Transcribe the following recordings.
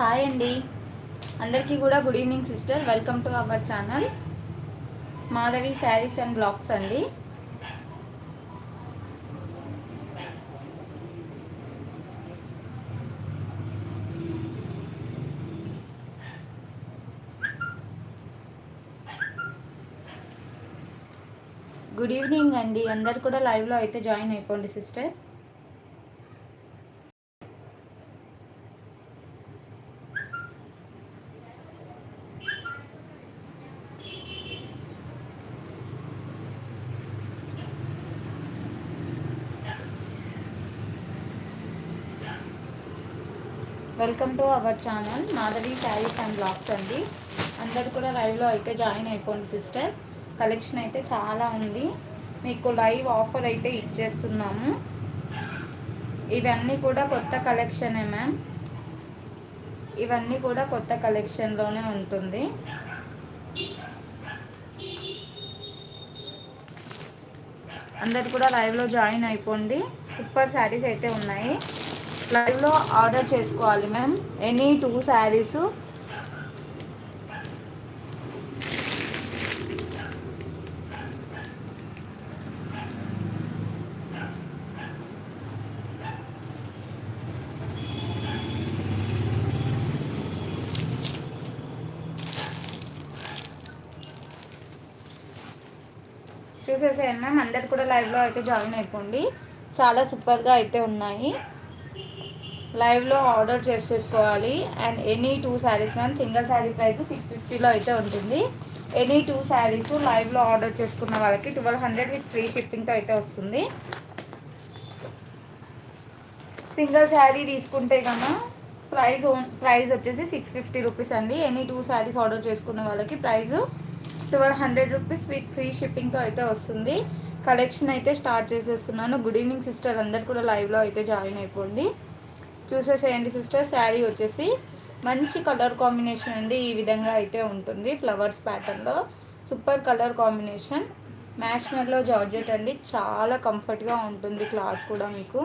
Hi అండి. అందరికీ కూడా good evening sister. Welcome to our channel. Madhavi sarees and blogs అండి. గుడ్ ఈవినింగ్ అండి. అందరు కూడా లైవ్లో అయితే జాయిన్ అయిపోండి sister. Welcome to our channel. Madhavi sarees and blogs అండి. అందరు కూడా లైవ్లో అయితే జాయిన్ అయిపోండి సిస్టర్. కలెక్షన్ అయితే చాలా ఉంది. మీకు లైవ్ ఆఫర్ అయితే ఇచ్చేస్తున్నాము. ఇవన్నీ కూడా కొత్త కలెక్షనే మ్యామ్. ఇవన్నీ కూడా కొత్త కలెక్షన్లోనే ఉంటుంది. అందరు కూడా లైవ్లో జాయిన్ అయిపోండి. సూపర్ శారీస్ అయితే ఉన్నాయి. లైవ్లో ఆర్డర్ చేసుకోవాలి మ్యామ్. Any two saris. చూసేసేయండి మ్యామ్. అందరు కూడా లైవ్లో అయితే జాయిన్ అయిపోండి. చాలా సూపర్గా అయితే ఉన్నాయి. లైవ్లో ఆర్డర్ చేసేసుకోవాలి. And any two saris ma'am single sari price six ఫిఫ్టీలో అయితే ఉంటుంది. ఎనీ టూ శారీస్ లైవ్లో ఆర్డర్ చేసుకున్న వాళ్ళకి ట్వెల్వ్ హండ్రెడ్ విత్ ఫ్రీ షిప్పింగ్తో అయితే వస్తుంది. సింగిల్ శారీ తీసుకుంటే కన్నా ప్రైస్ ప్రైస్ వచ్చేసి సిక్స్ ఫిఫ్టీ రూపీస్ అండి. ఎనీ టూ శారీస్ ఆర్డర్ చేసుకున్న వాళ్ళకి price twelve hundred rupees with free షిప్పింగ్తో అయితే వస్తుంది. కలెక్షన్ అయితే స్టార్ట్ చేసేస్తున్నాను. గుడ్ ఈవినింగ్ సిస్టర్ అందరు కూడా లైవ్లో అయితే జాయిన్ అయిపోండి. చూసేసేయండి సిస్టర్. శారీ వచ్చేసి మంచి కలర్ కాంబినేషన్ అండి. ఈ విధంగా అయితే ఉంటుంది ఫ్లవర్స్ ప్యాటర్న్లో super colour combination. Mash mellow georgette అండి. చాలా కంఫర్ట్గా ఉంటుంది క్లాత్ కూడా మీకు.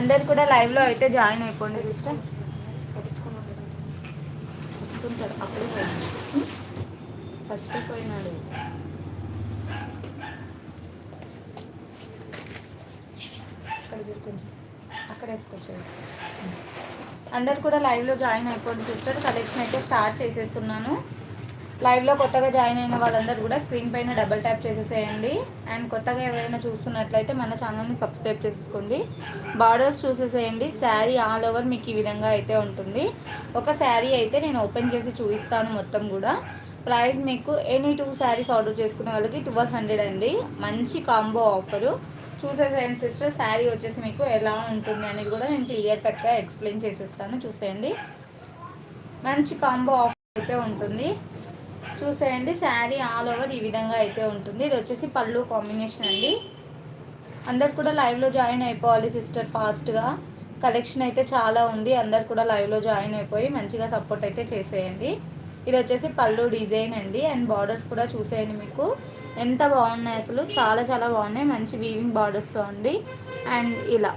అందరు కూడా లైవ్లో అయితే జాయిన్ అయిపోండి సిస్టర్. పోతాడు అప్పుడే ఫస్ట్ పోయినాడు. అక్కడ చూడు కొంచెం అక్కడ వేసుకొచ్చాడు. అందరు కూడా లైవ్లో జాయిన్ అయిపోండి సిస్టర్. కలెక్షన్ అయితే స్టార్ట్ చేసేస్తున్నాను. లైవ్లో కొత్తగా జాయిన్ అయిన వాళ్ళందరూ కూడా స్క్రీన్ పైన డబల్ ట్యాప్ చేసేసేయండి. అండ్ కొత్తగా ఎవరైనా చూస్తున్నట్లయితే మన ఛానల్ని సబ్స్క్రైబ్ చేసేసుకోండి. బార్డర్స్ చూసేసేయండి. శారీ ఆల్ ఓవర్ మీకు ఈ విధంగా అయితే ఉంటుంది. ఒక శారీ అయితే నేను ఓపెన్ చేసి చూపిస్తాను మొత్తం కూడా. ప్రైస్ మీకు ఎనీ టూ శారీస్ ఆర్డర్ చేసుకునే వాళ్ళకి ట్వెల్వ్ హండ్రెడ్ అండి. మంచి కాంబో ఆఫరు చూసేసేయండి సిస్టర్ శారీ వచ్చేసి మీకు ఎలా ఉంటుంది అనేది కూడా నేను క్లియర్ కట్గా ఎక్స్ప్లెయిన్ చేసేస్తాను. చూసేయండి. మంచి కాంబో ఆఫర్ అయితే ఉంటుంది. చూసేయండి. శారీ ఆల్ ఓవర్ ఈ విధంగా అయితే ఉంటుంది. ఇది వచ్చేసి పళ్ళు కాంబినేషన్ అండి. అందరు కూడా లైవ్లో జాయిన్ అయిపోవాలి సిస్టర్ ఫాస్ట్గా కలెక్షన్ అయితే చాలా ఉంది. అందరు కూడా లైవ్లో జాయిన్ అయిపోయి మంచిగా సపోర్ట్ అయితే చేసేయండి. ఇది వచ్చేసి పళ్ళు డిజైన్ అండి. అండ్ బార్డర్స్ కూడా చూసేయండి మీకు. ఎంత బాగున్నాయి అసలు. చాలా చాలా బాగున్నాయి. మంచి వీవింగ్ బార్డర్స్తో అండి. అండ్ ఇలా.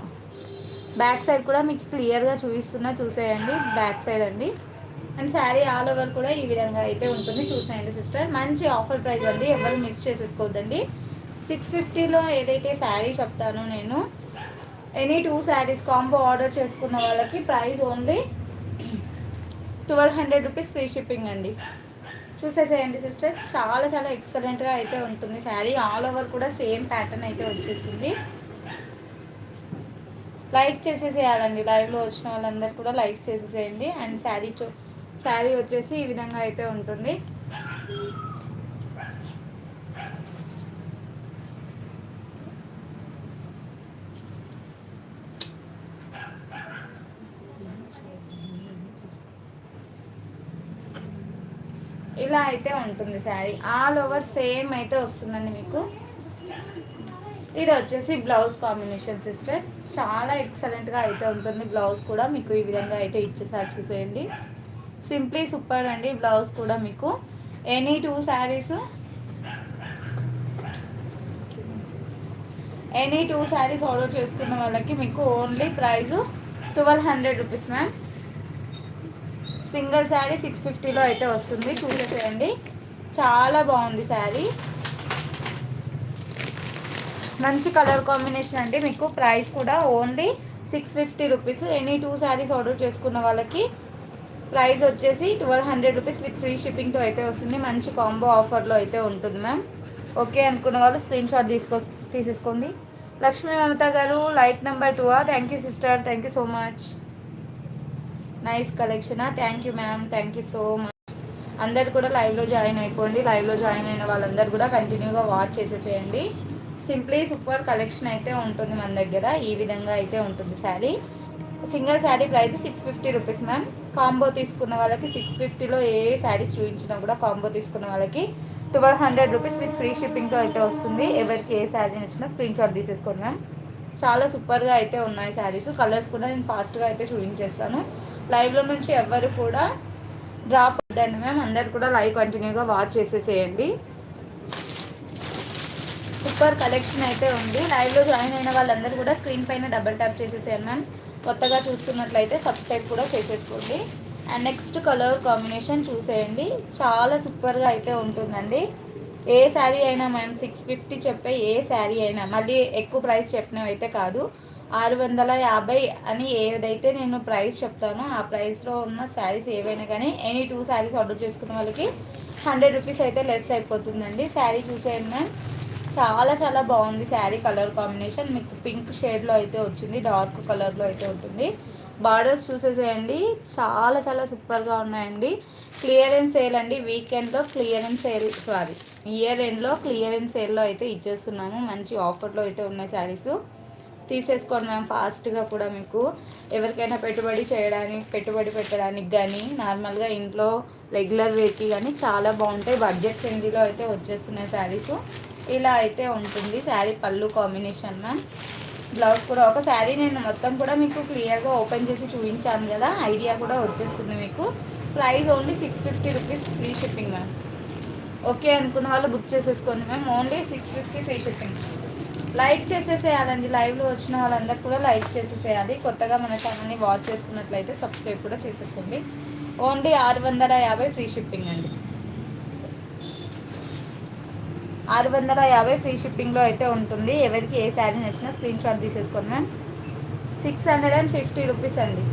బ్యాక్ సైడ్ కూడా మీకు క్లియర్గా చూపిస్తున్నా. చూసేయండి. బ్యాక్ సైడ్ అండి. అండ్ శారీ ఆల్ ఓవర్ కూడా ఈ విధంగా అయితే ఉంటుంది. చూసేయండి సిస్టర్. మంచి ఆఫర్ ప్రైస్ అండి. ఎవరు మిస్ చేసేసుకోవద్దండి. సిక్స్ ఫిఫ్టీలో ఏదైతే శారీ చెప్తానో నేను any two saris combo order చేసుకున్న వాళ్ళకి price only twelve hundred rupees free shipping అండి. చూసేసేయండి సిస్టర్. చాలా చాలా ఎక్సలెంట్గా అయితే ఉంటుంది శారీ. ఆల్ ఓవర్ కూడా సేమ్ ప్యాటర్న్ అయితే వచ్చేసింది. లైక్ చేసేసేయాలండి. లైవ్లో వచ్చిన వాళ్ళందరూ కూడా లైక్ చేసేసేయండి. అండ్ శారీ చూ శారీ వచ్చేసి ఈ విధంగా అయితే ఉంటుంది. ఇలా అయితే ఉంటుంది శారీ. ఆల్ ఓవర్ సేమ్ అయితే వస్తుందండి మీకు. ఇది వచ్చేసి బ్లౌజ్ కాంబినేషన్ సిస్టర్. చాలా ఎక్సలెంట్గా అయితే ఉంటుంది బ్లౌజ్ కూడా. మీకు ఈ విధంగా అయితే ఇచ్చేసారి చూసేయండి. సింప్లీ సూపర్ అండి బ్లౌజ్ కూడా మీకు. Any two saris any two saris order చేసుకున్న వాళ్ళకి మీకు only price twelve hundred rupees ma'am single sari six ఫిఫ్టీలో అయితే వస్తుంది. చూసేసేయండి. చాలా బాగుంది శారీ మంచి కలర్ కాంబినేషన్ అండి. మీకు ప్రైస్ కూడా only six fifty rupees any two saris order చేసుకున్న వాళ్ళకి ప్రైస్ వచ్చేసి twelve hundred rupees with free షిప్పింగ్తో అయితే వస్తుంది. మంచి కాంబో ఆఫర్లో అయితే ఉంటుంది మ్యామ్. ఓకే అనుకున్న వాళ్ళు స్క్రీన్ షాట్ తీసుకో తీసేసుకోండి. Lakshmi Mamata garu light number two thank you sister thank you so much nice కలెక్షనా thank you ma'am thank you so much అందరు కూడా లైవ్లో జాయిన్ అయిపోండి. లైవ్లో జాయిన్ అయిన వాళ్ళందరూ కూడా కంటిన్యూగా వాచ్ చేసేసేయండి. సింప్లీ సూపర్ కలెక్షన్ అయితే ఉంటుంది మన దగ్గర. ఈ విధంగా అయితే ఉంటుంది sari. Single sari price six fifty rupees ma'am combo తీసుకున్న వాళ్ళకి సిక్స్ ఫిఫ్టీలో ఏ శారీస్ చూపించినా కూడా కాంబో తీసుకున్న వాళ్ళకి twelve hundred rupees with free షిప్పింగ్తో అయితే వస్తుంది. ఎవరికి ఏ శారీ నచ్చినా స్క్రీన్ షాట్ తీసేసుకోండి మ్యామ్ చాలా సూపర్గా అయితే ఉన్నాయి శారీస్. కలర్స్ కూడా నేను ఫాస్ట్గా అయితే చూపించేస్తాను. లైవ్లో నుంచి ఎవరు కూడా డ్రాప్ అవుతండి మ్యామ్ అందరు కూడా లైవ్ కంటిన్యూగా వాచ్ చేసేసేయండి. సూపర్ కలెక్షన్ అయితే ఉంది. లైవ్లో జాయిన్ అయిన వాళ్ళందరూ కూడా స్క్రీన్ పైన డబల్ ట్యాప్ చేసేసేయండి మ్యామ్ కొత్తగా చూస్తున్నట్లయితే సబ్స్క్రైబ్ కూడా చేసేసుకోండి. అండ్ నెక్స్ట్ కలర్ కాంబినేషన్ చూసేయండి. చాలా సూపర్గా అయితే ఉంటుందండి. ఏ శారీ అయినా మేము సిక్స్ ఫిఫ్టీ చెప్పే ఏ శారీ అయినా మళ్ళీ ఎక్కువ ప్రైస్ చెప్పినవి అయితే కాదు. ఆరు వందల యాభై అని ఏదైతే నేను ప్రైస్ చెప్తానో ఆ ప్రైస్లో ఉన్న శారీస్ ఏవైనా కానీ ఎనీ టూ శారీస్ ఆర్డర్ చేసుకున్న వాళ్ళకి హండ్రెడ్ రూపీస్ అయితే లెస్ అయిపోతుందండి. శారీ చూసేయండి మ్యామ్ చాలా చాలా బాగుంది శారీ కలర్ కాంబినేషన్. మీకు పింక్ షేడ్లో అయితే వచ్చింది డార్క్ కలర్లో అయితే ఉంటుంది. బార్డర్స్ చూసేసేయండి. చాలా చాలా సూపర్గా ఉన్నాయండి. క్లియరెన్స్ సేల్ అండి. వీకెండ్లో క్లియరెన్స్ సేల్ సారీ ఇయర్ ఎండ్లో క్లియరెన్స్ సేల్లో అయితే ఇచ్చేస్తున్నాము. మంచి ఆఫర్లో అయితే ఉన్నాయి శారీస్. తీసేసుకోండి మేము ఫాస్ట్గా కూడా మీకు. ఎవరికైనా పెట్టుబడి చేయడానికి పెట్టుబడి పెట్టడానికి కానీ నార్మల్గా ఇంట్లో రెగ్యులర్ వేర్కి కానీ చాలా బాగుంటాయి. బడ్జెట్ ఫ్రెండ్లీలో అయితే వచ్చేస్తున్నాయి శారీస్. ఇలా అయితే ఉంటుంది శారీ పళ్ళు కాంబినేషన్ మ్యామ్ బ్లౌజ్ కూడా ఒక శారీ నేను మొత్తం కూడా మీకు క్లియర్గా ఓపెన్ చేసి చూపించాను కదా ఐడియా కూడా వచ్చేస్తుంది మీకు. Price only six fifty rupees free shipping ma'am okay అనుకున్న వాళ్ళు బుక్ చేసేసుకోండి ma'am only six fifty free shipping like చేసేసేయాలండి. లైవ్లో వచ్చిన వాళ్ళందరూ కూడా లైక్ చేసేసేయాలి. కొత్తగా మన ఛానల్ని వాచ్ చేస్తున్నట్లయితే సబ్స్క్రైబ్ కూడా చేసేసుకోండి. ఓన్లీ ఆరు వందల యాభై ఫ్రీ షిప్పింగ్ అండి. ఆరు వందల యాభై ఫ్రీ షిప్పింగ్లో అయితే ఉంటుంది. ఎవరికి ఏ శారీ నచ్చినా స్క్రీన్ షాట్ తీసేసుకోండి ma'am. Six hundred and fifty rupees అండి.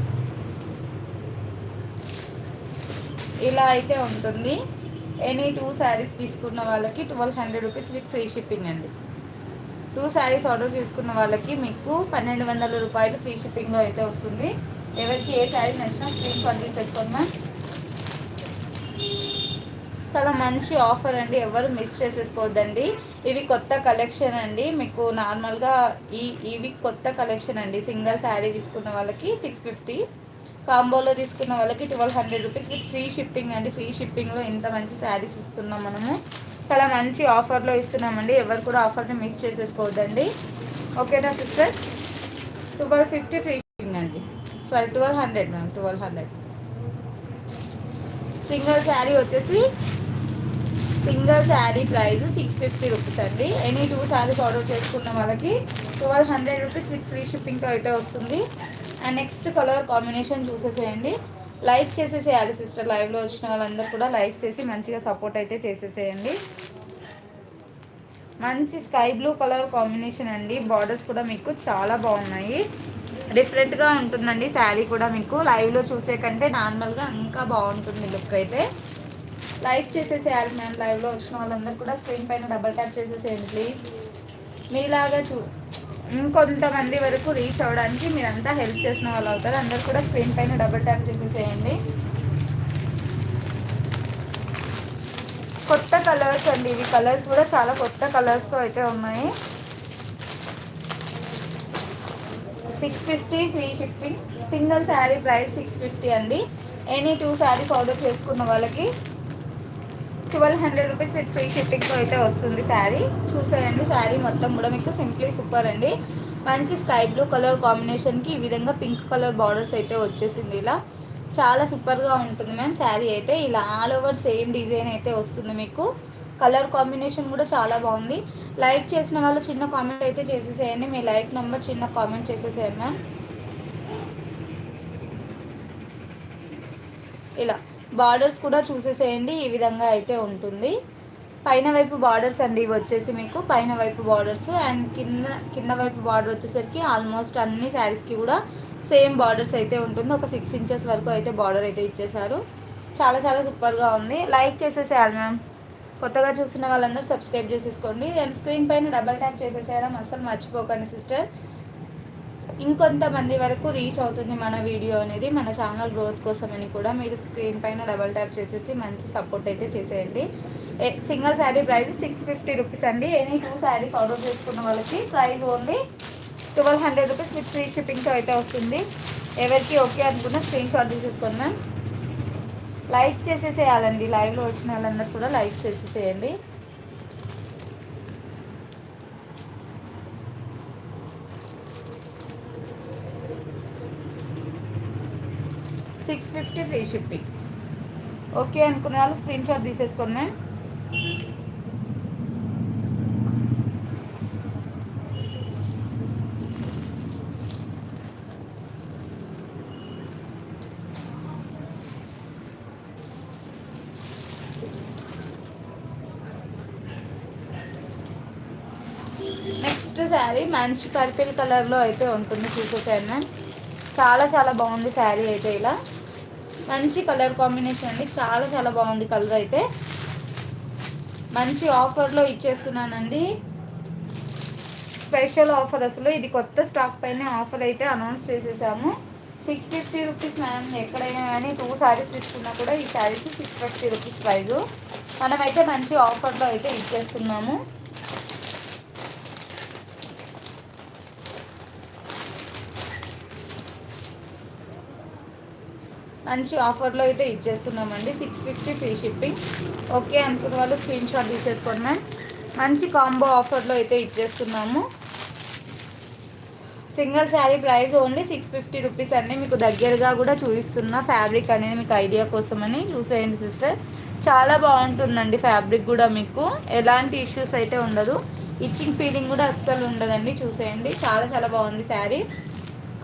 ఇలా అయితే ఉంటుంది. ఎనీ టూ శారీస్ తీసుకున్న వాళ్ళకి twelve hundred rupees with free shipping అండి. టూ శారీస్ ఆర్డర్ చేసుకున్న వాళ్ళకి మీకు పన్నెండు వందల రూపాయలు ఫ్రీ షిప్పింగ్లో అయితే వస్తుంది. ఎవరికి ఏ శారీ నచ్చినా స్క్రీన్ షాట్ తీసేసుకోండి మ్యామ్. చాలా మంచి ఆఫర్ అండి. ఎవరు మిస్ చేసేసుకోవద్దండి ఇవి కొత్త కలెక్షన్ అండి. మీకు నార్మల్గా ఈ ఇవి కొత్త కలెక్షన్ అండి. సింగిల్ శారీ తీసుకున్న వాళ్ళకి సిక్స్ ఫిఫ్టీ కాంబోలో తీసుకున్న వాళ్ళకి twelve hundred rupees with free shipping అండి. ఫ్రీ షిప్పింగ్లో ఇంత మంచి శారీస్ ఇస్తున్నాం మనము. చాలా మంచి ఆఫర్లో ఇస్తున్నామండి. ఎవరు కూడా ఆఫర్ని మిస్ చేసేసుకోవద్దండి ఓకేనా sister twelve fifty free shipping అండి. Sorry twelve hundred ma'am twelve hundred single sari వచ్చేసి single sari price six fifty rupees అండి. ఎనీ టూ శారీస్ ఆర్డర్ చేసుకున్న వాళ్ళకి twelve hundred rupees with free షిప్పింగ్తో అయితే వస్తుంది. అండ్ నెక్స్ట్ కలర్ కాంబినేషన్ చూసేసేయండి. Like చేసేసేయాలి sister లైవ్లో వచ్చిన వాళ్ళందరూ కూడా లైక్ చేసి మంచిగా సపోర్ట్ అయితే చేసేసేయండి. మంచి స్కై బ్లూ కలర్ కాంబినేషన్ అండి. బార్డర్స్ కూడా మీకు చాలా బాగున్నాయి. డిఫరెంట్గా ఉంటుందండి శారీ కూడా మీకు. లైవ్లో చూసే కంటే నార్మల్గా ఇంకా బాగుంటుంది లుక్ అయితే. లైక్ చేసేసేయాలి మ్యామ్ లైవ్లో వచ్చిన వాళ్ళందరూ కూడా స్క్రీన్ పైన డబల్ ట్యాప్ చేసేసేయండి ప్లీజ్ మీలాగా చూ ఇంకొంతమంది వరకు రీచ్ అవ్వడానికి మీరంతా హెల్ప్ చేసిన వాళ్ళు అవుతారు. అందరు కూడా స్క్రీన్ పైన డబల్ ట్యాప్ చేసేసేయండి. కొత్త కలర్స్ అండి ఇవి. కలర్స్ కూడా చాలా కొత్త కలర్స్తో అయితే ఉన్నాయి. Six fifty free shipping single sari price six fifty అండి. ఎనీ టూ శారీస్ ఆర్డర్ చేసుకున్న వాళ్ళకి twelve hundred rupees with free షిప్పింగ్తో అయితే వస్తుంది శారీ. చూసేయండి శారీ మొత్తం కూడా మీకు సింప్లీ సూపర్ అండి. మంచి స్కై బ్లూ కలర్ కాంబినేషన్కి ఈ విధంగా పింక్ కలర్ బార్డర్స్ అయితే వచ్చేసింది ఇలా. చాలా సూపర్గా ఉంటుంది మ్యామ్ శారీ అయితే. ఇలా ఆల్ ఓవర్ సేమ్ డిజైన్ అయితే వస్తుంది మీకు. కలర్ కాంబినేషన్ కూడా చాలా బాగుంది. లైక్ చేసిన వాళ్ళు చిన్న కామెంట్ అయితే చేసేసేయండి. మీ లైక్ నెంబర్ చిన్న కామెంట్ చేసేసేయండి మ్యామ్. ఇలా బార్డర్స్ కూడా చూసేసేయండి. ఈ విధంగా అయితే ఉంటుంది. పైన వైపు బార్డర్స్ అండి ఇవి వచ్చేసి మీకు. పైన వైపు బార్డర్స్ అండ్ కింద కింద వైపు బార్డర్ వచ్చేసరికి ఆల్మోస్ట్ అన్ని శారీస్కి కూడా సేమ్ బార్డర్స్ అయితే ఉంటుంది. ఒక సిక్స్ ఇంచెస్ వరకు అయితే బార్డర్ అయితే ఇచ్చేసారు. చాలా చాలా సూపర్గా ఉంది. లైక్ చేసేసేయాలి మ్యామ్. కొత్తగా చూస్తున్న వాళ్ళందరూ సబ్స్క్రైబ్ చేసేసుకోండి. అండ్ స్క్రీన్ పైన డబల్ ట్యాప్ చేసేసేయడం అసలు మర్చిపోకండి సిస్టర్. ఇంకొంతమంది వరకు రీచ్ అవుతుంది మన వీడియో అనేది మన ఛానల్ గ్రోత్ కోసమని కూడా మీరు స్క్రీన్ పైన డబల్ ట్యాప్ చేసేసి మంచి సపోర్ట్ అయితే చేసేయండి. Single sari price six fifty rupees అండి. ఎనీ టూ శారీస్ ఆర్డర్ చేసుకున్న వాళ్ళకి price only twelve hundred rupees with free షిప్పింగ్తో అయితే వస్తుంది. ఎవరికి ఓకే అనుకున్న స్క్రీన్ షాట్ తీసేసుకోండి మ్యామ్. లైక్ చేసేసేయాలండి లైవ్లో వచ్చిన వాళ్ళందరూ కూడా లైక్ చేసేసేయండి. Six fifty free shipping okay అనుకునే వాళ్ళు స్క్రీన్ షాట్ తీసేసుకోండి మ్యామ్ నెక్స్ట్ శారీ మంచి పర్పిల్ కలర్లో అయితే ఉంటుంది చూసేసాను మ్యామ్ చాలా చాలా బాగుంది శారీ అయితే ఇలా. మంచి కలర్ కాంబినేషన్ అండి. చాలా చాలా బాగుంది కలర్ అయితే. మంచి ఆఫర్లో ఇచ్చేస్తున్నానండి. స్పెషల్ ఆఫర్ అసలు. ఇది కొత్త స్టాక్ పైన ఆఫర్ అయితే అనౌన్స్ చేసేసాము. Six fifty rupees ma'am. ఎక్కడైనా కానీ టూ శారీస్ తీసుకున్నా కూడా ఈ saris six fifty rupees price. మనమైతే మంచి ఆఫర్లో అయితే ఇచ్చేస్తున్నాము. మంచి ఆఫర్లో అయితే ఇచ్చేస్తున్నామండి. Six fifty free shipping okay అనుకున్న వాళ్ళు స్క్రీన్ షాట్ తీసేసుకోండి మ్యామ్ మంచి కాంబో ఆఫర్లో అయితే ఇచ్చేస్తున్నాము. Single sari price only six fifty rupees అండి. మీకు దగ్గరగా కూడా చూపిస్తున్న ఫ్యాబ్రిక్ అనేది మీకు ఐడియా కోసమని చూసేయండి సిస్టర్ చాలా బాగుంటుందండి ఫ్యాబ్రిక్ కూడా మీకు. ఎలాంటి ఇష్యూస్ అయితే ఉండదు. ఇచ్చింగ్ ఫీలింగ్ కూడా అస్సలు ఉండదండి. చూసేయండి. చాలా చాలా బాగుంది శారీ.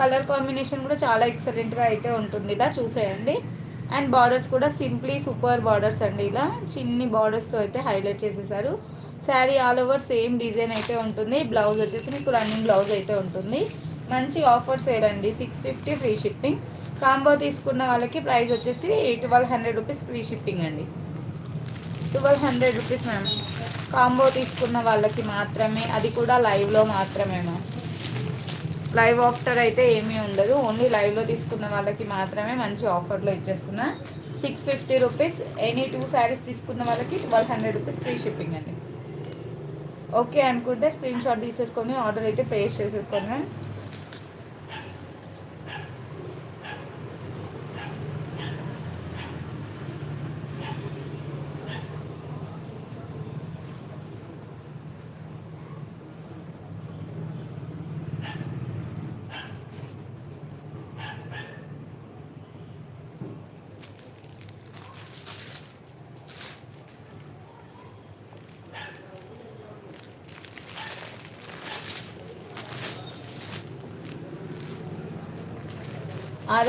కలర్ కాంబినేషన్ కూడా చాలా ఎక్సలెంట్గా అయితే ఉంటుంది ఇలా చూసేయండి. అండ్ బార్డర్స్ కూడా సింప్లీ సూపర్ బార్డర్స్ అండి ఇలా. చిన్ని బార్డర్స్తో అయితే హైలైట్ చేసేసారు. Sari all over same design అయితే ఉంటుంది. బ్లౌజ్ వచ్చేసి మీకు రన్నింగ్ బ్లౌజ్ అయితే ఉంటుంది. మంచి ఆఫర్స్ వేరండి six fifty free shipping. Combo తీసుకున్న వాళ్ళకి ప్రైస్ వచ్చేసి twelve hundred rupees free shipping అండి. Twelve hundred rupees ma'am. Combo తీసుకున్న వాళ్ళకి మాత్రమే అది కూడా లైవ్లో మాత్రమే మ్యామ్ లైవ్ ఆఫ్టర్ అయితే ఏమీ ఉండదు. ఓన్లీ లైవ్లో తీసుకున్న వాళ్ళకి మాత్రమే మంచి ఆఫర్లో ఇచ్చేస్తున్నా. Six fifty rupees any two saris తీసుకున్న వాళ్ళకి twelve hundred rupees free shipping అండి. ఓకే అనుకుంటే స్క్రీన్ షాట్ తీసేసుకొని ఆర్డర్ అయితే పేస్ట్ చేసేసుకోండి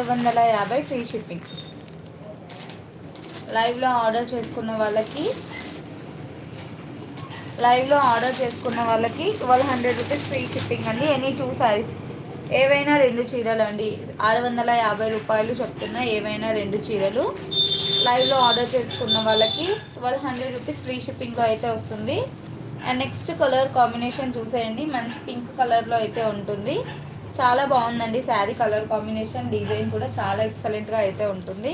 ఆరు వందల యాభై ఫ్రీ షిప్పింగ్. లైవ్లో ఆర్డర్ చేసుకున్న వాళ్ళకి లైవ్లో ఆర్డర్ చేసుకున్న వాళ్ళకి twelve hundred rupees free shipping అండి. ఎనీ టూ సారీస్ ఏవైనా రెండు చీరలు అండి. ఆరు వందల యాభై రూపాయలు చెప్తున్నా ఏవైనా రెండు చీరలు. లైవ్లో ఆర్డర్ చేసుకున్న వాళ్ళకి ట్వెల్వ్ హండ్రెడ్ రూపీస్ ఫ్రీ షిప్పింగ్లో అయితే వస్తుంది. అండ్ నెక్స్ట్ కలర్ కాంబినేషన్ చూసేయండి. మంచి పింక్ కలర్లో అయితే ఉంటుంది. చాలా బాగుందండి. శారీ కలర్ కాంబినేషన్ డిజైన్ కూడా చాలా ఎక్సలెంట్గా అయితే ఉంటుంది.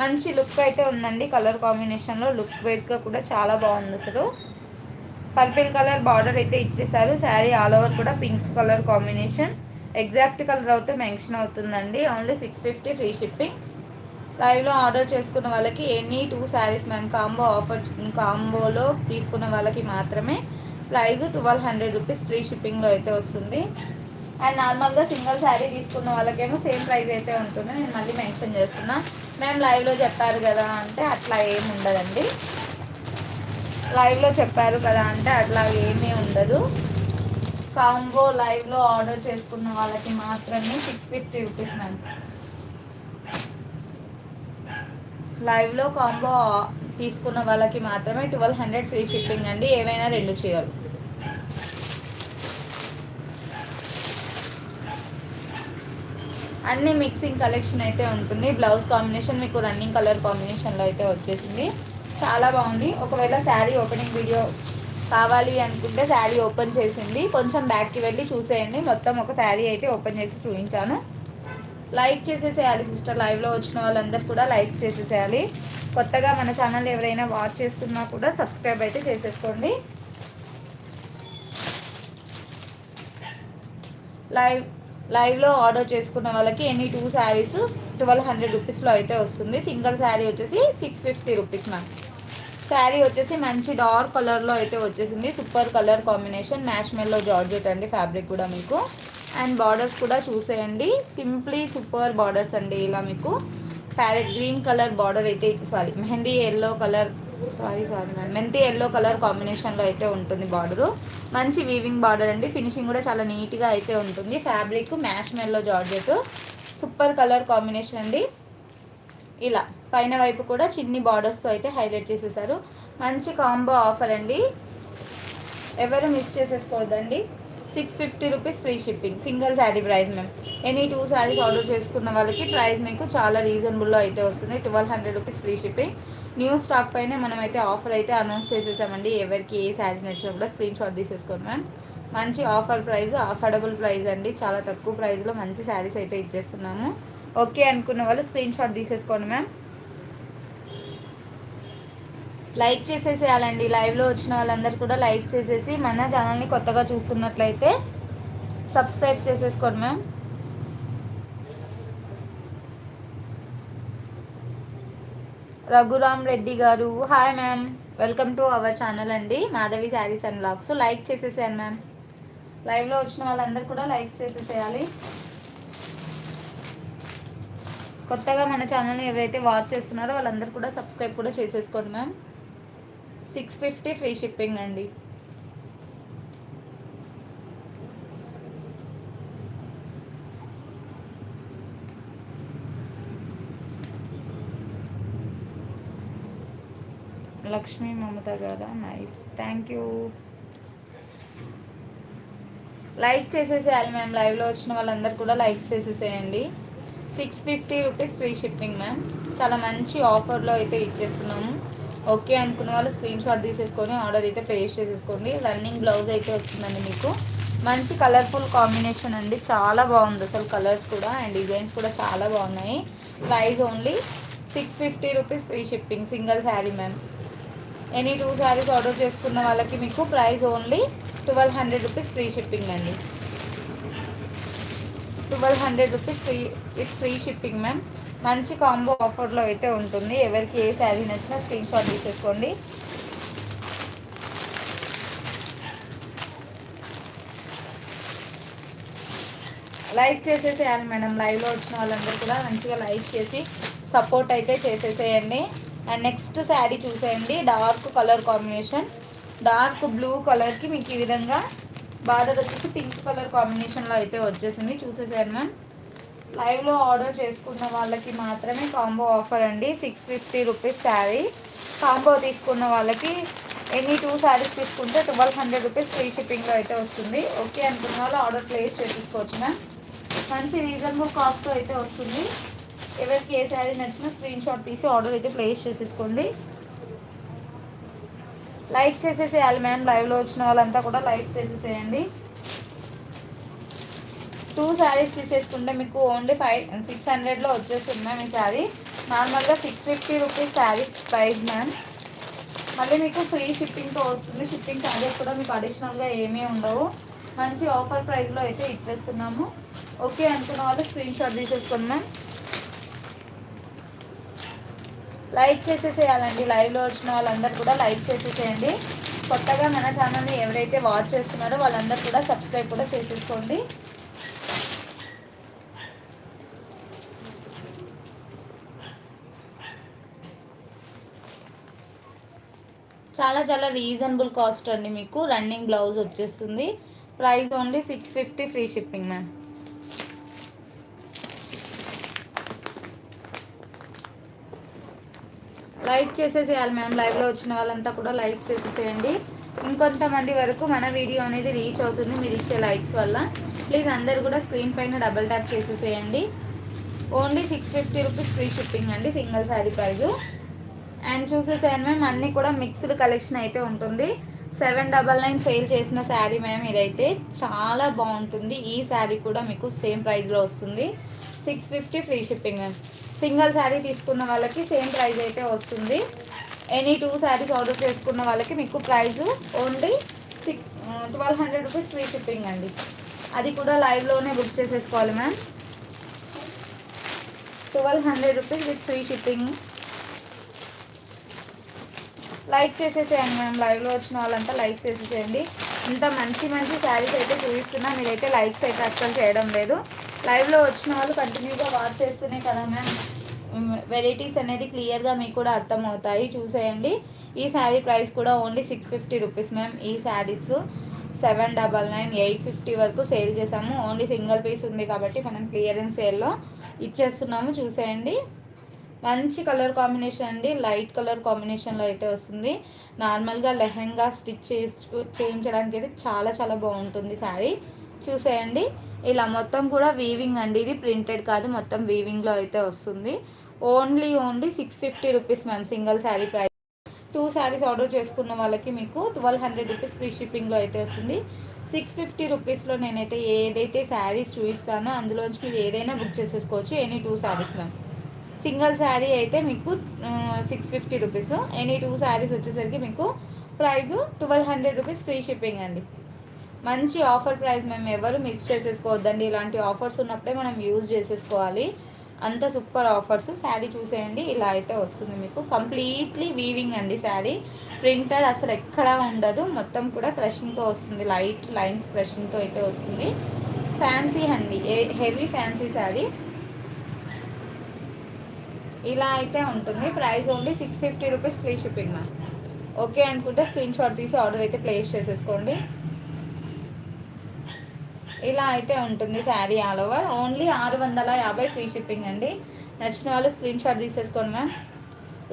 మంచి లుక్ అయితే ఉందండి. కలర్ కాంబినేషన్లో లుక్ వైజ్గా కూడా చాలా బాగుంది అసలు. పర్పిల్ కలర్ బార్డర్ అయితే ఇచ్చేసారు. శారీ ఆల్ ఓవర్ కూడా pink colour combination. Exact colour అయితే మెన్షన్ అవుతుందండి. Only six fifty free shipping. లైవ్లో ఆర్డర్ చేసుకున్న వాళ్ళకి ఎనీ టూ శారీస్ మేము కాంబో ఆఫర్ కాంబోలో తీసుకున్న వాళ్ళకి మాత్రమే. Price twelve hundred rupees free షిప్పింగ్లో అయితే వస్తుంది. అండ్ నార్మల్గా సింగిల్ శారీ తీసుకున్న వాళ్ళకేమో సేమ్ ప్రైస్ అయితే ఉంటుంది. నేను మళ్ళీ మెన్షన్ చేస్తున్నా. మేము లైవ్లో చెప్పారు కదా అంటే అట్లా ఏమి ఉండదండి. లైవ్లో చెప్పారు కదా అంటే అట్లా ఏమీ ఉండదు. కాంబో లైవ్లో ఆర్డర్ చేసుకున్న వాళ్ళకి మాత్రమే సిక్స్ ఫిఫ్టీ రూపీస్ మ్యామ్. లైవ్లో కాంబో తీసుకున్న వాళ్ళకి మాత్రమే ట్వెల్వ్ హండ్రెడ్ ఫ్రీ షిప్పింగ్ అండి. ఏవైనా రెండు చీరలు. అన్ని మిక్సింగ్ కలెక్షన్ అయితే ఉంటుంది. బ్లౌజ్ కాంబినేషన్ మీకు రన్నింగ్ కలర్ కాంబినేషన్లో అయితే వచ్చేసింది. చాలా బాగుంది. ఒకవేళ శారీ ఓపెనింగ్ వీడియో కావాలి అనుకుంటే శారీ ఓపెన్ చేసింది. కొంచెం బ్యాక్కి వెళ్ళి చూసేయండి. మొత్తం ఒక శారీ అయితే ఓపెన్ చేసి చూపించాను. లైక్ చేసేసేయాలి సిస్టర్ లైవ్లో వచ్చిన వాళ్ళందరూ కూడా లైక్స్ చేసేసేయాలి. కొత్తగా మన ఛానల్ ఎవరైనా వాచ్ చేస్తున్నా కూడా సబ్స్క్రైబ్ అయితే చేసేసుకోండి. లైవ్ లైవ్లో ఆర్డర్ చేసుకున్న వాళ్ళకి any two saris? Twelve hundred రూపీస్లో అయితే వస్తుంది. సింగిల్ శారీ వచ్చేసి six fifty rupees ma'am. Sari వచ్చేసి మంచి డార్క్ కలర్లో అయితే వచ్చేసింది. Super colour combination. Mash mellow georgette అండి ఫ్యాబ్రిక్ కూడా మీకు. అండ్ బార్డర్స్ కూడా చూసేయండి. సింప్లీ సూపర్ బార్డర్స్ అండి ఇలా మీకు. ప్యారెట్ గ్రీన్ కలర్ బార్డర్ అయితే sorry mehndi yellow colour sorry sorry madam మెంతి ఎల్లో కలర్ కాంబినేషన్లో అయితే ఉంటుంది బార్డరు. మంచి వీవింగ్ బార్డర్ అండి. ఫినిషింగ్ కూడా చాలా నీట్గా అయితే ఉంటుంది. Fabric mash mellow georgette. Super colour combination అండి. ఇలా. పైన వైపు కూడా చిన్ని బార్డర్స్తో అయితే హైలైట్ చేసేసారు. మంచి కాంబో ఆఫర్ అండి. ఎవరు miss చేసేసుకోవద్దండి. Six fifty rupees free shipping single sari price మేము ఎనీ టూ శారీస్ ఆర్డర్ చేసుకున్న వాళ్ళకి ప్రైస్ మీకు చాలా రీజనబుల్లో అయితే వస్తుంది. Twelve hundred rupees free shipping new stock పైన మనం అయితే ఆఫర్ అయితే అనౌన్స్ చేసేసామండి. ఎవరికి ఏ శారీ నచ్చినా కూడా స్క్రీన్ షాట్ తీసేసుకోండి మ్యామ్. మంచి ఆఫర్ ప్రైస్ అఫోర్డబుల్ ప్రైస్ అండి. చాలా తక్కువ ప్రైస్లో మంచి శారీస్ అయితే ఇచ్చేస్తున్నాము. ఓకే అనుకున్న వాళ్ళు స్క్రీన్ షాట్ తీసేసుకోండి మ్యామ్. లైక్ చేసేసేయాలండి. లైవ్లో వచ్చిన వాళ్ళందరూ కూడా లైక్ చేసేసి మన ఛానల్ని కొత్తగా చూస్తున్నట్లయితే సబ్స్క్రైబ్ చేసేసుకోండి ma'am. Raghuram Reddy garu. Hi ma'am welcome to our channel అండి. Madhavi saris and blogs like చేసేసాను మ్యామ్ లైవ్లో వచ్చిన వాళ్ళందరూ కూడా లైక్స్ చేసేసేయాలి. కొత్తగా మన ఛానల్ని ఎవరైతే వాచ్ చేస్తున్నారో వాళ్ళందరూ కూడా సబ్స్క్రైబ్ కూడా చేసేసుకోండి ma'am six fifty free shipping అండి. లక్ష్మీ మమత కదా? నైస్ థ్యాంక్ యూ లైక్ చేసేసేయాలి మ్యామ్ లైవ్లో వచ్చిన వాళ్ళందరూ కూడా లైక్ చేసేసేయండి. Six fifty rupees free shipping ma'am చాలా మంచి ఆఫర్లో అయితే ఇచ్చేస్తున్నాము. ఓకే అనుకున్న వాళ్ళు స్క్రీన్ షాట్ తీసేసుకొని ఆర్డర్ అయితే ప్లేస్ చేసేసుకోండి. రన్నింగ్ బ్లౌజ్ అయితే వస్తుందండి మీకు. మంచి కలర్ఫుల్ కాంబినేషన్ అండి. చాలా బాగుంది అసలు కలర్స్ కూడా అండ్ డిజైన్స్ కూడా చాలా బాగున్నాయి. Price only six fifty rupees free shipping single sari ma'am any two saris order చేసుకున్న వాళ్ళకి మీకు price only twelve hundred rupees free shipping అండి. Twelve hundred rupees free with free shipping ma'am. మంచి combo ఆఫర్లో అయితే ఉంటుంది. ఎవరికి ఏ శారీ నచ్చినా స్క్రీన్ షాట్ తీసేసుకోండి. లైక్ చేసేసేయాలి మేడం. లైవ్లో వచ్చిన వాళ్ళందరూ కూడా మంచిగా లైక్ చేసి సపోర్ట్ అయితే చేసేసేయండి. అండ్ నెక్స్ట్ శారీ చూసేయండి. Dark colour combination dark blue కలర్కి మీకు ఈ విధంగా బార్డర్ వచ్చేసి పింక్ కలర్ కాంబినేషన్లో అయితే వచ్చేసింది. చూసేసాను మ్యామ్ లైవ్లో ఆర్డర్ చేసుకున్న వాళ్ళకి మాత్రమే కాంబో ఆఫర్ అండి. Six fifty rupees sari combo తీసుకున్న వాళ్ళకి ఎనీ టూ శారీస్ తీసుకుంటే ట్వెల్వ్ హండ్రెడ్ రూపీస్ ఫ్రీ షిప్పింగ్లో అయితే వస్తుంది. ఓకే అనుకున్న వాళ్ళు ఆర్డర్ ప్లేస్ చేసేసుకోవచ్చు మ్యామ్ మంచి రీజనబుల్ కాస్ట్తో అయితే వస్తుంది. ఎవరికి ఏ శారీ నచ్చినా స్క్రీన్ షాట్ తీసి ఆర్డర్ అయితే ప్లేస్ చేసేసుకోండి. లైక్ చేసేసేయాలి మ్యామ్ లైవ్లో వచ్చిన వాళ్ళంతా కూడా లైక్ చేసేసేయండి. టూ శారీస్ తీసేసుకుంటే మీకు ఓన్లీ ఫైవ్ సిక్స్ హండ్రెడ్లో వచ్చేస్తుంది మ్యామ్ ఈ శారీ. నార్మల్గా six fifty rupees sari price ma'am. మళ్ళీ మీకు ఫ్రీ షిప్పింగ్తో వస్తుంది. షిప్పింగ్ ఛార్జెస్ కూడా మీకు అడిషనల్గా ఏమీ ఉండవు. మంచి ఆఫర్ ప్రైస్లో అయితే ఇచ్చేస్తున్నాము. ఓకే అనుకున్న వాళ్ళు స్క్రీన్ షాట్ తీసేసుకోండి మ్యామ్. లైక్ చేసేసేయాలండి. లైవ్లో వచ్చిన వాళ్ళందరూ కూడా లైక్ చేసేసేయండి. కొత్తగా మన ఛానల్ని ఎవరైతే వాచ్ చేస్తున్నారో వాళ్ళందరూ కూడా సబ్స్క్రైబ్ కూడా చేసేసుకోండి. చాలా చాలా రీజనబుల్ కాస్ట్ అండి మీకు. రన్నింగ్ బ్లౌజ్ వచ్చేస్తుంది. Price only six fifty free shipping ma'am like చేసేసేయాలి ma'am. లైవ్లో వచ్చిన వాళ్ళంతా కూడా లైక్స్ చేసేసేయండి. ఇంకొంతమంది వరకు మన వీడియో అనేది రీచ్ అవుతుంది మీరు ఇచ్చే లైక్స్ వల్ల. ప్లీజ్ అందరు కూడా స్క్రీన్ పైన డబల్ ట్యాప్ చేసేసేయండి. Only six fifty rupees free shipping అండి సింగిల్ శారీ ప్రైజు అండ్ చూసేసాను మ్యామ్ అన్నీ కూడా మిక్స్డ్ కలెక్షన్ అయితే ఉంటుంది. సెవెన్ డబల్ నైన్ సేల్ చేసిన శారీ మ్యామ్ ఇదైతే చాలా బాగుంటుంది. ఈ శారీ కూడా మీకు సేమ్ ప్రైస్లో వస్తుంది. Six fifty free shipping ma'am. Single sari తీసుకున్న వాళ్ళకి సేమ్ ప్రైస్ అయితే వస్తుంది. ఎనీ టూ శారీస్ ఆర్డర్ చేసుకున్న వాళ్ళకి మీకు price only six twelve hundred rupees free shipping అండి. అది కూడా లైవ్లోనే బుక్ చేసేసుకోవాలి ma'am twelve hundred rupees with free shipping like చేసేసేయండి మ్యామ్ లైవ్లో వచ్చిన వాళ్ళంతా లైక్ చేసేసేయండి. ఇంత మంచి మంచి శారీస్ అయితే చూపిస్తున్నా. మీరైతే లైక్స్ అయితే అస్సలు చేయడం లేదు. లైవ్లో వచ్చిన వాళ్ళు కంటిన్యూగా వాచ్ చేస్తేనే కదా మ్యామ్ వెరైటీస్ అనేది క్లియర్గా మీకు కూడా అర్థమవుతాయి. చూసేయండి. ఈ శారీ ప్రైస్ కూడా only six fifty rupees ma'am ఈ saris seven double nine eight fifty వరకు సేల్ చేసాము. ఓన్లీ సింగిల్ పీస్ ఉంది కాబట్టి మనం క్లియరెన్స్ సేల్లో ఇచ్చేస్తున్నాము. చూసేయండి. మంచి కలర్ కాంబినేషన్ అండి. లైట్ కలర్ కాంబినేషన్లో అయితే వస్తుంది. నార్మల్గా లెహెంగా స్టిచ్ చేయించడానికి అయితే చాలా చాలా బాగుంటుంది శారీ చూసేయండి. ఇలా మొత్తం కూడా వీవింగ్ అండి. ఇది ప్రింటెడ్ కాదు మొత్తం వీవింగ్లో అయితే వస్తుంది. Only only six fifty rupees ma'am single sari price two saris order చేసుకున్న వాళ్ళకి మీకు ట్వెల్వ్ హండ్రెడ్ రూపీస్ ఫ్రీ షిప్పింగ్లో అయితే వస్తుంది. సిక్స్ ఫిఫ్టీ రూపీస్లో నేనైతే ఏదైతే శారీస్ చూపిస్తానో అందులోంచి మీరు ఏదైనా బుక్ చేసేసుకోవచ్చు any two saris ma'am single sari అయితే మీకు six fifty rupees any two saris వచ్చేసరికి మీకు price twelve hundred rupees free shipping అండి. మంచి ఆఫర్ ప్రైస్ మేము ఎవరు మిస్ చేసేసుకోవద్దండి. ఇలాంటి ఆఫర్స్ ఉన్నప్పుడే మనం యూజ్ చేసేసుకోవాలి. అంత సూపర్ ఆఫర్స్ శారీ చూసేయండి. ఇలా అయితే వస్తుంది మీకు. కంప్లీట్లీ వీవింగ్ అండి శారీ ప్రింటర్ అసలు ఎక్కడా ఉండదు. మొత్తం కూడా క్రషింగ్తో వస్తుంది. లైట్ లైన్స్ క్రషింగ్తో అయితే వస్తుంది. ఫ్యాన్సీ అండి. హెవీ ఫ్యాన్సీ శారీ ఇలా అయితే ఉంటుంది. Price only six fifty rupees free shipping ma'am okay అనుకుంటే స్క్రీన్ షాట్ తీసి ఆర్డర్ అయితే ప్లేస్ చేసేసుకోండి. ఇలా అయితే ఉంటుంది శారీ ఆల్ ఓవర్. ఓన్లీ ఆరు వందల యాభై ఫ్రీ షిప్పింగ్ అండి. నచ్చిన వాళ్ళు స్క్రీన్ షాట్ తీసేసుకోండి మ్యామ్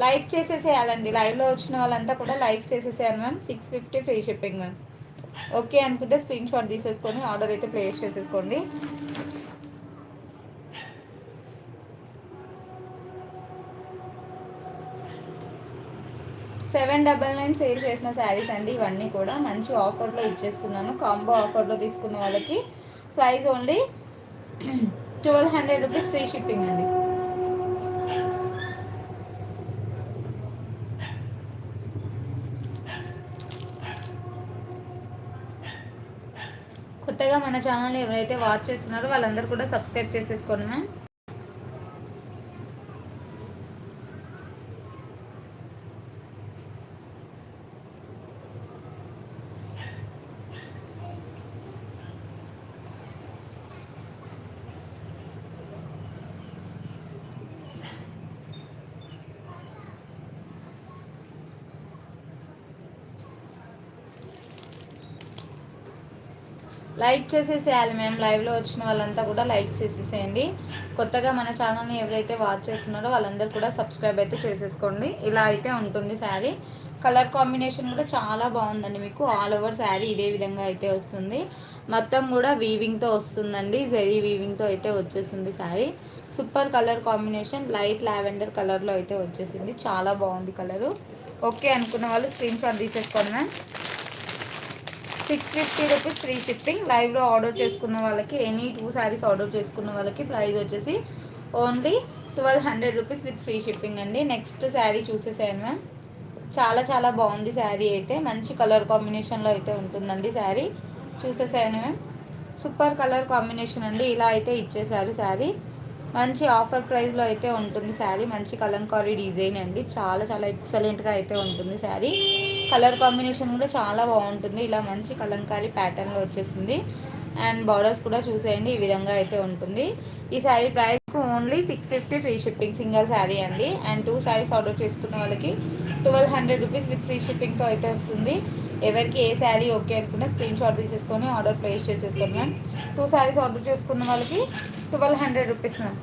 లైక్ చేసేసేయాలండి. లైవ్లో వచ్చిన వాళ్ళంతా కూడా like చేసేసేయాలి ma'am six fifty free shipping ma'am okay అనుకుంటే స్క్రీన్ షాట్ తీసేసుకొని ఆర్డర్ అయితే ప్లేస్ చేసేసుకోండి. సెవెన్ డబల్ నైన్ సేల్ చేసిన శారీస్ అండి ఇవన్నీ కూడా. మంచి ఆఫర్లో ఇచ్చేస్తున్నాను. కాంబో ఆఫర్లో తీసుకున్న వాళ్ళకి price only twelve hundred rupees free shipping అండి. కొత్తగా మన ఛానల్ ఎవరైతే వాచ్ చేస్తున్నారో వాళ్ళందరూ కూడా సబ్స్క్రైబ్ చేసేసుకోండి మ్యామ్. లైక్ చేసేసేయాలి మేము లైవ్లో వచ్చిన వాళ్ళంతా కూడా లైక్ చేసేసేయండి. కొత్తగా మన ఛానల్ని ఎవరైతే వాచ్ చేస్తున్నారో వాళ్ళందరూ కూడా సబ్స్క్రైబ్ అయితే చేసేసుకోండి. ఇలా అయితే ఉంటుంది శారీ. కలర్ కాంబినేషన్ కూడా చాలా బాగుందండి మీకు. ఆల్ ఓవర్ శారీ ఇదే విధంగా అయితే వస్తుంది. మొత్తం కూడా వీవింగ్తో వస్తుందండి. జరీ వీవింగ్తో అయితే వచ్చేసింది sari. Super colour combination light lavender కలర్లో అయితే వచ్చేసింది. చాలా బాగుంది కలరు ఓకే అనుకున్న వాళ్ళు స్క్రీన్ షాట్ తీసేసుకోండి ma'am. Six fifty rupees free shipping లైవ్లో ఆర్డర్ చేసుకున్న వాళ్ళకి ఎనీ టూ శారీస్ ఆర్డర్ చేసుకున్న వాళ్ళకి ప్రైస్ వచ్చేసి only twelve hundred rupees with free shipping అండి. నెక్స్ట్ శారీ చూసేసాను మ్యామ్ చాలా చాలా బాగుంది శారీ అయితే. మంచి కలర్ కాంబినేషన్లో అయితే ఉంటుందండి శారీ చూసేసాను మ్యామ్ సూపర్ కలర్ కాంబినేషన్ అండి. ఇలా అయితే ఇచ్చేసారు శారీ మంచి ఆఫర్ ప్రైస్లో అయితే ఉంటుంది శారీ. మంచి కలంకారీ డిజైన్ అండి. చాలా చాలా ఎక్సలెంట్గా అయితే ఉంటుంది శారీ. కలర్ కాంబినేషన్ కూడా చాలా బాగుంటుంది. ఇలా మంచి కలంకారీ ప్యాటర్న్లో వచ్చేసింది. అండ్ బార్డర్స్ కూడా చూసేయండి. ఈ విధంగా అయితే ఉంటుంది. ఈ sari price only six fifty free shipping single sari అండి. అండ్ టూ శారీస్ ఆర్డర్ చేసుకున్న వాళ్ళకి twelve hundred rupees with free షిప్పింగ్తో అయితే వస్తుంది. ఎవరికి ఏ శారీ ఓకే అనుకుంటే స్క్రీన్ షాట్ తీసేసుకొని ఆర్డర్ ప్లేస్ చేసేస్తాం మ్యామ్. టూ శారీస్ ఆర్డర్ చేసుకున్న వాళ్ళకి ట్వెల్వ్ హండ్రెడ్ రూపీస్ మ్యామ్.